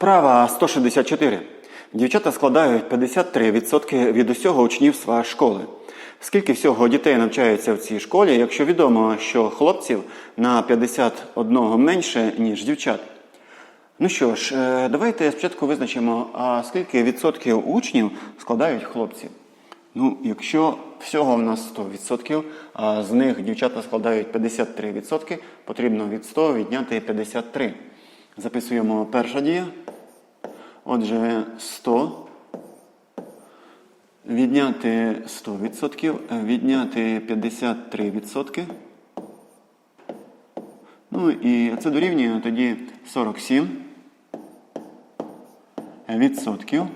Вправа 164. Дівчата складають 53% від усього учнівства школи. Скільки всього дітей навчається в цій школі, якщо відомо, що хлопців на 51 менше, ніж дівчат? Ну що ж, е, давайте спочатку визначимо, а скільки відсотків учнів складають хлопці. Ну, якщо всього в нас 100%, а з них дівчата складають 53%, потрібно від 100 відняти 53. Записуємо перша дія. Отже, 100. Відняти 100%, відняти 53%. Ну і це дорівнює тоді 47 відсотків.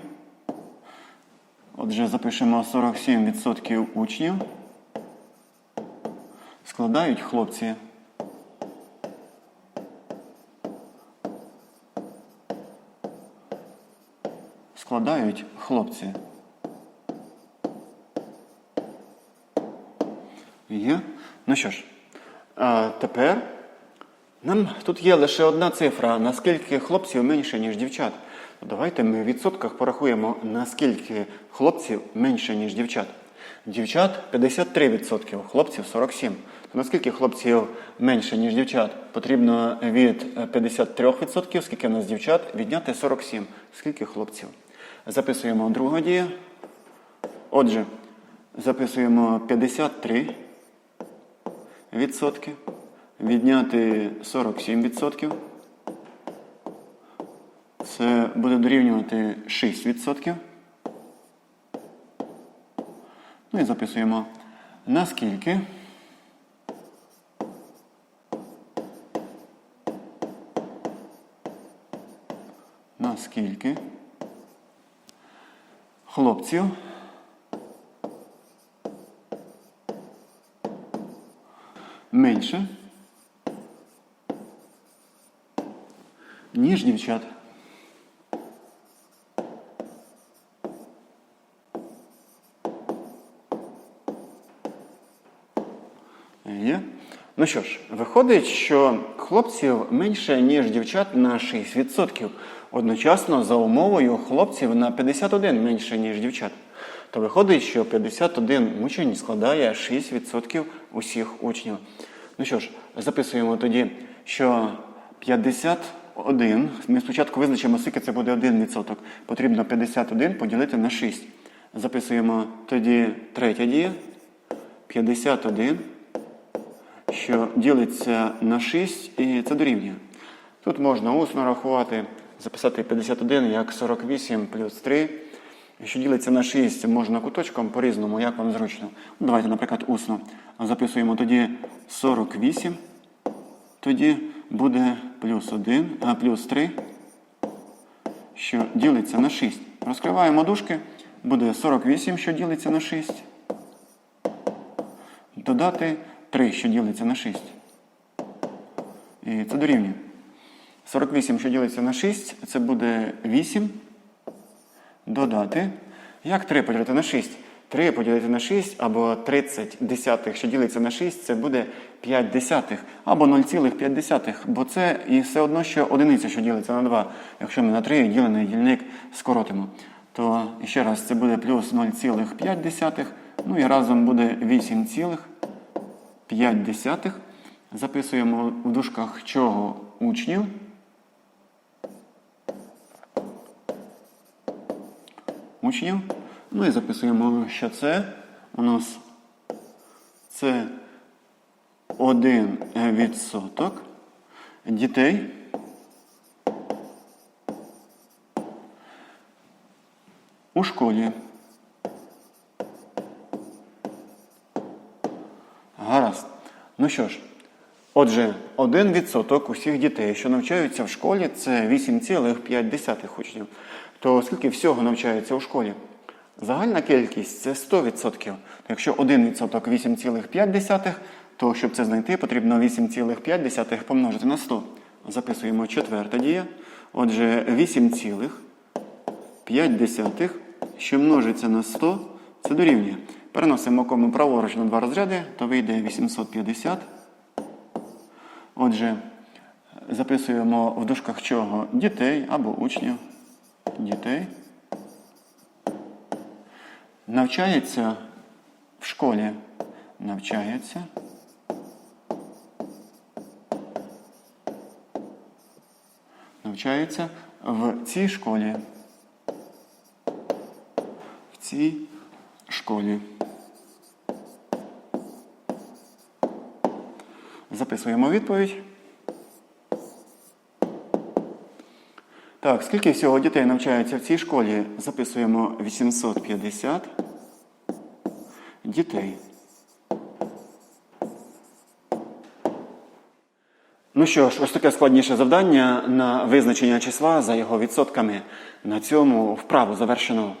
Отже, запишемо 47% учнів. Складають хлопці. Складають хлопці. Є. Ну що ж, а тепер нам тут є лише одна цифра, наскільки хлопців менше, ніж дівчат. Ну, Давайте ми в відсотках порахуємо, наскільки хлопців менше, ніж дівчат. Дівчат 53%, хлопців 47%. То наскільки хлопців менше, ніж дівчат? Потрібно від е, 53%, скільки в нас дівчат, відняти 47%. Скільки хлопців? Записуємо друга дія. Отже, записуємо 53 відсотки, відняти 47 відсотків. Це буде дорівнювати 6 відсотків. Ну і записуємо наскільки наскільки хлопців менше, ніж дівчат. Є. Ну що ж, виходить, що хлопців менше, ніж дівчат на 6%. Одночасно за умовою хлопців на 51 менше, ніж дівчат. То виходить, що 51 учень складає 6% усіх учнів. Ну що ж, записуємо тоді, що 51, ми спочатку визначимо, скільки це буде 1%. Потрібно 51 поділити на 6. Записуємо тоді третя дія. 51 що ділиться на 6 і це дорівнює. Тут можна усно рахувати, записати 51 як 48 плюс 3. Що ділиться на 6, можна куточком по-різному, як вам зручно. Давайте, наприклад, усно. Записуємо тоді 48. Тоді буде плюс 1, а плюс 3, що ділиться на 6. Розкриваємо дужки, буде 48, що ділиться на 6. Додати 3, що ділиться на 6. І це дорівнює. 48, що ділиться на 6, це буде 8. Додати. Як 3 поділити на 6? 3 поділити на 6 або 30 десятих, що ділиться на 6, це буде 5 десятих, або 0,5, бо це і все одно, що одиниця, що ділиться на 2. Якщо ми на 3 ділений дільник скоротимо, то ще раз це буде плюс 0,5, ну і разом буде 8,5 десятих. Записуємо в дужках чого учнів. Учнів. Ну і записуємо, що це у нас це 1 відсоток дітей. У школі. Ну що ж, отже, 1% усіх дітей, що навчаються в школі, це 8,5 учнів. То скільки всього навчається у школі? Загальна кількість це 100%. Якщо 1% 8,5, то щоб це знайти, потрібно 8,5 помножити на 100. Записуємо четверта дія. Отже, 8,5, що множиться на 100, це дорівнює. Переносимо кому праворуч на два розряди, то вийде 850. Отже, записуємо в дужках чого? Дітей або учнів. Дітей. Навчається в школі. Навчається. Навчається в цій школі. В цій школі. Записуємо відповідь. Так, скільки всього дітей навчається в цій школі? Записуємо 850 дітей. Ну що ж, ось таке складніше завдання на визначення числа за його відсотками. На цьому вправу завершено.